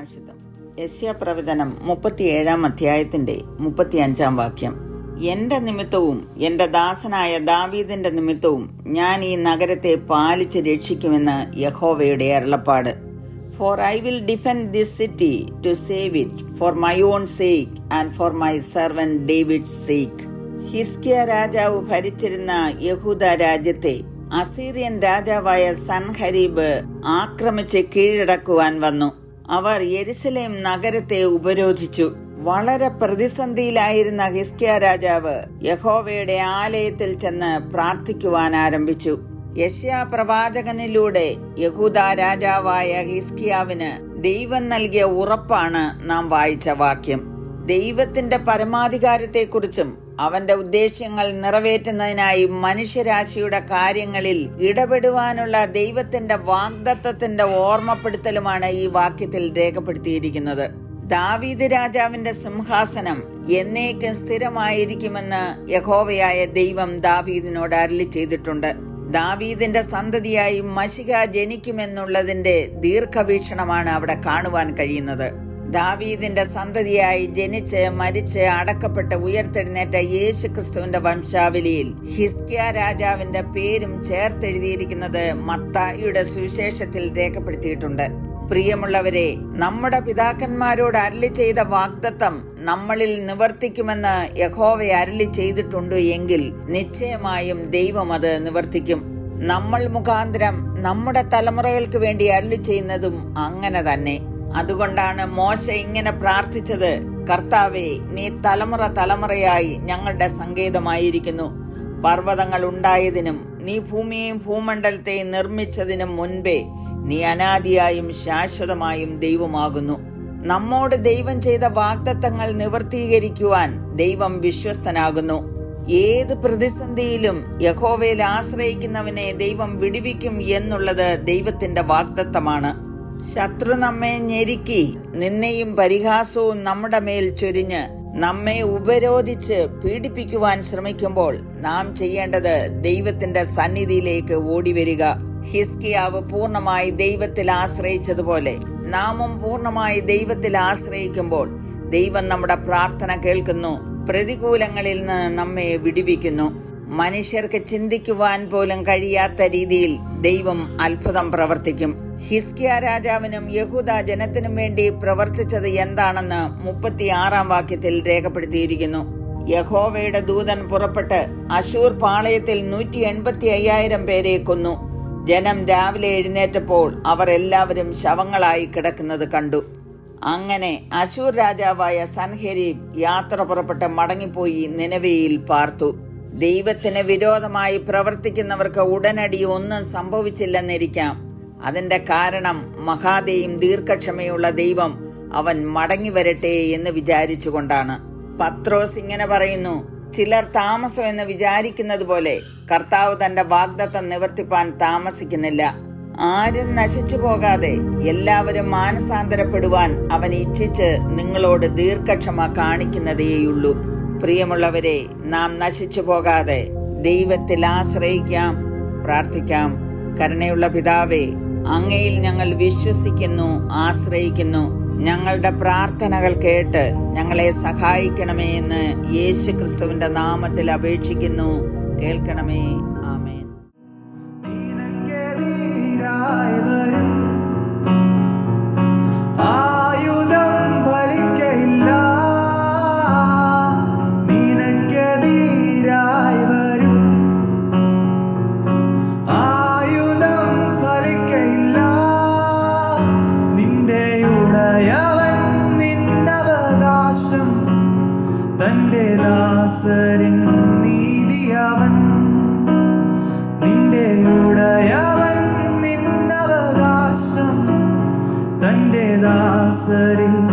സുഭാഷിതം യസ്യാപ്രവചനം മുപ്പത്തിയേഴാം അധ്യായത്തിന്റെ മുപ്പത്തിയഞ്ചാം വാക്യം. എന്റെ നിമിത്തവും എന്റെ ദാസനായ ദാവീദിന്റെ നിമിത്തവും ഞാൻ ഈ നഗരത്തെ പാലിച്ച് രക്ഷിക്കുമെന്ന് യഹോവയുടെ അരുളപ്പാട്. For I will defend this city to save it for my own sake and for my servant David sake ഹിസ്കിയ രാജാവ് ഭരിച്ചിരുന്ന യഹൂദ രാജ്യത്തെ അസീറിയൻ രാജാവായ സൻഹരീബ് ആക്രമിച്ച് കീഴടക്കുവാൻ വന്നു. അവർ യെരുസലേം നഗരത്തെ ഉപരോധിച്ചു. വളരെ പ്രതിസന്ധിയിലായിരുന്ന ഹിസ്കിയ രാജാവ് യഹോവയുടെ ആലയത്തിൽ ചെന്ന് പ്രാർത്ഥിക്കുവാൻ ആരംഭിച്ചു. യശ്യാ പ്രവാചകനിലൂടെ യഹൂദ രാജാവായ ഹിസ്കിയാവിന് ദൈവം നൽകിയ ഉറപ്പാണ് നാം വായിച്ച വാക്യം. ദൈവത്തിന്റെ പരമാധികാരത്തെക്കുറിച്ചും അവന്റെ ഉദ്ദേശ്യങ്ങൾ നിറവേറ്റുന്നതിനായി മനുഷ്യരാശിയുടെ കാര്യങ്ങളിൽ ഇടപെടുവാനുള്ള ദൈവത്തിന്റെ വാഗ്ദത്തത്തിന്റെ ഓർമ്മപ്പെടുത്തലുമാണ് ഈ വാക്യത്തിൽ രേഖപ്പെടുത്തിയിരിക്കുന്നത്. ദാവീദ് രാജാവിന്റെ സിംഹാസനം എന്നേക്കും സ്ഥിരമായിരിക്കുമെന്ന് യഹോവയായ ദൈവം ദാവീദിനോട് അരളി ചെയ്തിട്ടുണ്ട്. ദാവീദിന്റെ സന്തതിയായി മഷിക ജനിക്കുമെന്നുള്ളതിന്റെ ദീർഘവീക്ഷണമാണ് അവിടെ കാണുവാൻ കഴിയുന്നത്. ദാവീദിന്റെ സന്തതിയായി ജനിച്ച് മരിച്ച് അടക്കപ്പെട്ട് ഉയർത്തെഴുന്നേറ്റ യേശു ക്രിസ്തുവിന്റെ വംശാവലിയിൽ ഹിസ്കിയ രാജാവിന്റെ പേരും ചേർത്തെഴുതിയിരിക്കുന്നത് മത്തായിയുടെ സുവിശേഷത്തിൽ രേഖപ്പെടുത്തിയിട്ടുണ്ട്. പ്രിയമുള്ളവരെ നമ്മുടെ പിതാക്കന്മാരോട് അരളി ചെയ്ത വാഗ്ദത്തം നമ്മളിൽ നിവർത്തിക്കുമെന്ന് യഹോവ അരളി ചെയ്തിട്ടുണ്ട് എങ്കിൽ നിശ്ചയമായും ദൈവം അത് നിവർത്തിക്കും. നമ്മൾ മുഖാന്തരം നമ്മുടെ തലമുറകൾക്ക് വേണ്ടി അരളി ചെയ്യുന്നതും അങ്ങനെ തന്നെ. അതുകൊണ്ടാണ് മോശ ഇങ്ങനെ പ്രാർത്ഥിച്ചത്. കർത്താവെ നീ തലമുറ തലമുറയായി ഞങ്ങളുടെ സങ്കേതമായിരിക്കുന്നു. പർവതങ്ങൾ ഉണ്ടായതിനും നീ ഭൂമിയെയും ഭൂമണ്ഡലത്തെയും നിർമ്മിച്ചതിനും മുൻപേ നീ അനാദിയായും ശാശ്വതമായും ദൈവമാകുന്നു. നമ്മോട് ദൈവം ചെയ്ത വാഗ്ദത്തങ്ങൾ നിവർത്തീകരിക്കുവാൻ ദൈവം വിശ്വസ്തനാകുന്നു. ഏത് പ്രതിസന്ധിയിലും യഹോവയിൽ ആശ്രയിക്കുന്നവനെ ദൈവം വിടുവിക്കും എന്നുള്ളത് ദൈവത്തിന്റെ വാഗ്ദത്തമാണ്. ശത്രു നമ്മെ ഞെരുക്കി നിന്നെയും പരിഹാസവും നമ്മുടെ മേൽ ചൊരിഞ്ഞ് നമ്മെ ഉപരോധിച്ച് പീഡിപ്പിക്കുവാൻ ശ്രമിക്കുമ്പോൾ നാം ചെയ്യേണ്ടത് ദൈവത്തിന്റെ സന്നിധിയിലേക്ക് ഓടിവരിക. ഹിസ്കിയാവ് പൂർണമായി ദൈവത്തിൽ ആശ്രയിച്ചതുപോലെ നാമും പൂർണമായി ദൈവത്തിൽ ആശ്രയിക്കുമ്പോൾ ദൈവം നമ്മുടെ പ്രാർത്ഥന കേൾക്കുന്നു പ്രതികൂലങ്ങളിൽ നിന്ന് നമ്മെ വിടുവിക്കുന്നു. മനുഷ്യർക്ക് ചിന്തിക്കുവാൻ പോലും കഴിയാത്ത രീതിയിൽ ദൈവം അത്ഭുതം പ്രവർത്തിക്കും. ഹിസ്കിയ രാജാവിനും യഹൂദ ജനത്തിനും വേണ്ടി പ്രവർത്തിച്ചത് എന്താണെന്ന് മുപ്പത്തിയാറാം വാക്യത്തിൽ രേഖപ്പെടുത്തിയിരിക്കുന്നു. യഹോവയുടെ ദൂതൻ പുറപ്പെട്ട് അശൂർ പാളയത്തിൽ നൂറ്റി എൺപത്തി അയ്യായിരം പേരെ കൊന്നു. ജനം രാവിലെ എഴുന്നേറ്റപ്പോൾ അവർ എല്ലാവരും ശവങ്ങളായി കിടക്കുന്നത് കണ്ടു. അങ്ങനെ അശൂർ രാജാവായ സൻഹെരീബ് യാത്ര പുറപ്പെട്ട് മടങ്ങിപ്പോയി നിലവിയിൽ പാർത്തു. ദൈവത്തിന് വിരോധമായി പ്രവർത്തിക്കുന്നവർക്ക് ഉടനടി ഒന്നും സംഭവിച്ചില്ലെന്നിരിക്കാം. അതിന്റെ കാരണം മഹാദേയും ദീർഘക്ഷമയുള്ള ദൈവം അവൻ മടങ്ങി വരട്ടെ എന്ന് വിചാരിച്ചുകൊണ്ടാണ്. പത്രോസ് ഇങ്ങനെ പറയുന്നു ചിലർ താമസം എന്ന് വിചാരിക്കുന്നത് പോലെ കർത്താവ് തന്റെ വാഗ്ദത്തം നിവർത്തിപ്പാൻ താമസിക്കുന്നില്ല. ആരും നശിച്ചു പോകാതെ എല്ലാവരും മാനസാന്തരപ്പെടുവാൻ അവൻ ഇച്ഛിച്ച് നിങ്ങളോട് ദീർഘക്ഷമ കാണിക്കുന്നതേയുള്ളൂ. പ്രിയമുള്ളവരെ നാം നശിച്ചു പോകാതെ ദൈവത്തിൽ ആശ്രയിക്കാം പ്രാർത്ഥിക്കാം. കരുണയുള്ള പിതാവേ അങ്ങയിൽ ഞങ്ങൾ വിശ്വസിക്കുന്നു ആശ്രയിക്കുന്നു. ഞങ്ങളുടെ പ്രാർത്ഥനകൾ കേട്ട് ഞങ്ങളെ സഹായിക്കണമേ എന്ന് യേശു ക്രിസ്തുവിന്റെ നാമത്തിൽ അപേക്ഷിക്കുന്നു. കേൾക്കണമേ. ആമേൻ. തന്റെ ദാസരിൻ നീതിയവൻ നിന്റെ ഉടയവൻ നിന്നവകാശം തന്റെ ദാസരിൽ നീ